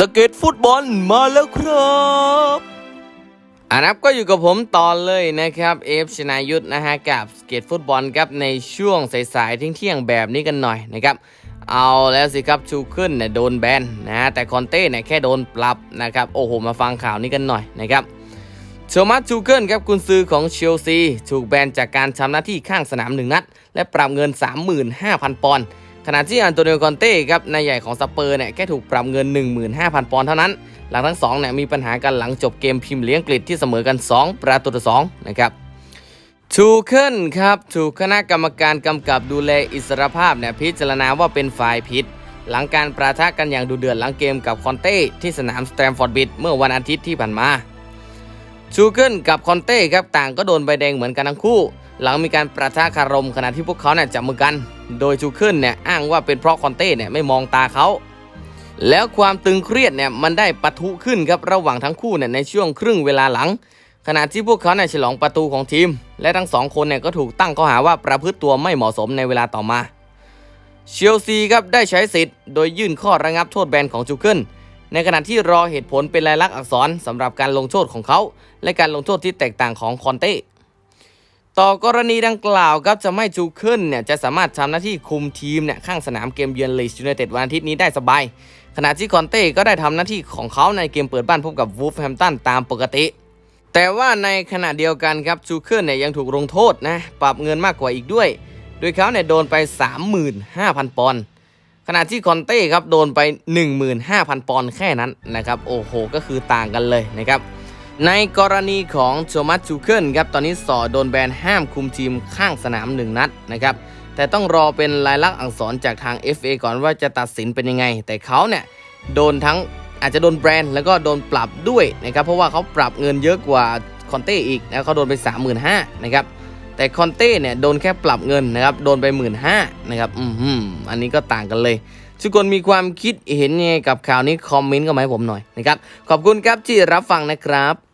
สเก็ตฟุตบอลมาแล้วครับอานับก็อยู่กับผมตอนเลยนะครับเอฟชนายุทธนะฮะกับสเก็ตฟุตบอลครับในช่วงสายๆเที่ยงๆแบบนี้กันหน่อยนะครับเอาแล้วสิครับชูขึ้นเนี่ยโดนแบนนะฮะแต่คอนเต้เนี่ยแค่โดนปรับนะครับโอ้โหมาฟังข่าวนี้กันหน่อยนะครับโชมัสชูเกิลครับกุนซือของเชลซีถูกแบนจากการทำหน้าที่ข้างสนามหนึ่งนัด และปรับเงิน 35,000 ปอนด์ ขณะที่อันโตนิโอคอนเต้ครับนายใหญ่ของสเปอร์เนี่ยแค่ถูกปรับเงิน 15,000 ปอนด์เท่านั้น หลังทั้งสองเนี่ยมีปัญหากันหลังจบเกมพรีเมียร์ลีกอังกฤษที่เสมอกัน 2 ประตูต่อ2นะครับชูเคิลครับถูกคณะกรรมการกำกับดูแลอิสรภาพเนี่ยพิจารณาว่าเป็นฝ่ายผิด หลังการประทะกันอย่างดุเดือดหลังเกมกับคอนเต้ที่สนามสแตมฟอร์ดบิดเมื่อวันอาทิตย์ที่ผ่านมาชูเกิลกับคอนเต้ครับต่างก็โดนใบแดงเหมือนกันทั้งคู่ หลังมีการประทะคารมขณะที่พวกเขาเนี่ยจับมือกัน โดยชูเกิลเนี่ยอ้างว่าเป็นเพราะคอนเต้เนี่ยไม่มองตาเขาแล้วความตึงเครียดเนี่ยมันได้ปะทุขึ้นครับระหว่างทั้งคู่เนี่ยในช่วงครึ่งเวลาหลัง ขณะที่พวกเขาเนี่ยฉลองประตูของทีม และทั้งสองคนเนี่ยก็ถูกตั้งข้อหาว่าประพฤติตัวไม่เหมาะสมในเวลาต่อมาเชลซีครับได้ใช้สิทธิ์โดยยื่นข้อระงับโทษแบนของจูเกิลในขณะที่รอเหตุผลเป็นลายลักษณ์อักษรสำหรับการลงโทษของเขา และการลงโทษที่แตกต่างของคอนเต้ ต่อกรณีดังกล่าวครับจะไม่จูเคิลเนี่ยจะสามารถทำหน้าที่คุมทีมเนี่ยข้างสนามเกมเยือนลีสยูไนเต็ดวันอาทิตย์นี้ได้สบาย ขณะที่คอนเต้ก็ได้ทำหน้าที่ของเขาในเกมเปิดบ้านพบกับวูฟแฮมตันตามปกติ แต่ว่าในขณะเดียวกันครับจูเคิลเนี่ยยังถูกลงโทษนะปรับเงินมากกว่าอีกด้วย โดยเขาเนี่ยโดนไป 35,000 ปอนด์ขณะที่คอนเต้ครับโดนไป 15,000 ปอนด์แค่นั้นนะครับโอ้โหก็คือต่างกันเลยนะครับ ในกรณีของโทมัสจูเคิลครับตอนนี้สอโดนแบนห้ามคุมทีมข้างสนามหนึ่งนัดนะครับแต่ต้องรอเป็นลายลักษณ์อักษรจากทาง FA ก่อนว่าจะตัดสินเป็นยังไง แต่เขาเนี่ยโดนทั้งอาจจะโดนแบรนด์แล้วก็โดนปรับด้วยนะครับเพราะว่าเขาปรับเงินเยอะกว่าคอนเต้อีกนะเขาโดนไป 35,000นะครับแต่คอนเต้เนี่ยโดนแค่ปรับเงินนะครับโดนไป 1 5ื่นนะครับอืมอันนี้ก็ต่างกันเลยทุกคนมีความคิดเห็นยังไงกับข่าวนี้คอมเมนต์กันมาให้ผมหน่อยนะครับ ขอบคุณครับที่รับฟังนะครับ